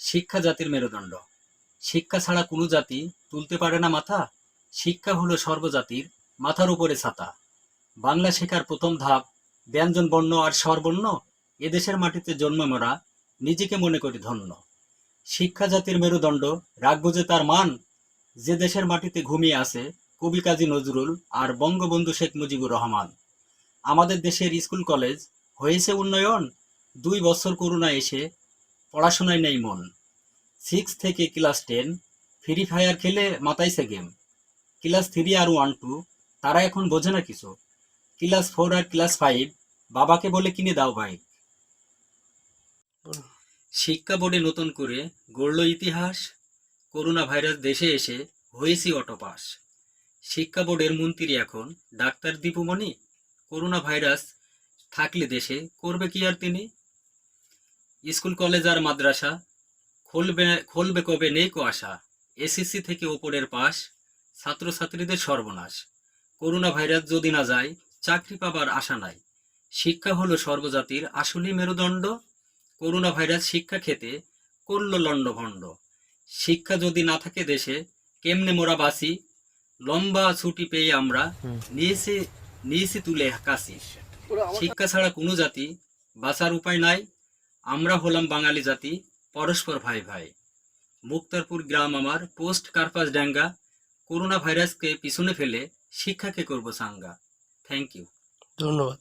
শিক্ষা জাতির মেরুদণ্ড। শিক্ষা ছাড়া কোনো জাতি তুলতে পারে না মাথা। শিক্ষা হলো সর্বজাতির মাথার উপরে ছাতা। বাংলা শেখার প্রথম ধাপ, ব্যঞ্জন, বর্ণ আর স্বরবর্ণ এদেশের মাটিতে জন্ম মোরা, নিজেকে মনে করি ধন্য। শিক্ষা জাতির মেরুদণ্ড রাখব যে তার মান, যে দেশের মাটিতে ঘুমিয়ে আছে কবি কাজী নজরুল আর বঙ্গবন্ধু শেখ মুজিবুর রহমান। আমাদের দেশের স্কুল কলেজ হয়েছে উন্নয়ন, দুই বছর করোনা এসে পড়াশোনায় নেই মন। সিক্স থেকে ক্লাস টেন ফ্রি ফায়ার খেলে মাতাইছে গেম ক্লাস থ্রি আর ওয়ান টু তারা এখন বোঝে না কিছু। ক্লাস ফোর আর ক্লাস ফাইভ বাবাকে বলে কিনে দাও বাইক শিক্ষা বোর্ডে নতুন করে গড়ল ইতিহাস করোনা ভাইরাস দেশে এসে হয়েছি অটোপাস। শিক্ষা বোর্ডের মন্ত্রী এখন ডাক্তার দীপুমণি করোনা ভাইরাস থাকলে দেশে করবে কি আর তিনি? স্কুল, কলেজ আর মাদ্রাসা খুলবে খুলবে কবে নেই কো আশা। এসএসসি থেকে ওপরের পাস ছাত্রছাত্রীদের সর্বনাশ। করোনা ভাইরাস যদি না যায়, চাকরি পাবার আশা নাই। শিক্ষা হলো সর্বজাতির আসলই মেরুদণ্ড। করোনা ভাইরাস শিক্ষা খেতে করল লণ্ডভণ্ড। শিক্ষা যদি না থাকে দেশে, কেমনে মোরা বাসি লম্বা ছুটি পেয়ে আমরা নিয়েছি নিয়েছি তুলে কাশি। শিক্ষা ছাড়া কোনো জাতি বাঁচার উপায় নাই। আমরা হলাম বাঙালি জাতি পরস্পর ভাই ভাই। মুক্তারপুর গ্রাম আমার পোস্ট কার্পাস ডাঙ্গা। করোনা ভাইরাসকে পিছনে ফেলে শিক্ষাকে করব সাঙ্গা। থ্যাংক ইউ ধন্যবাদ।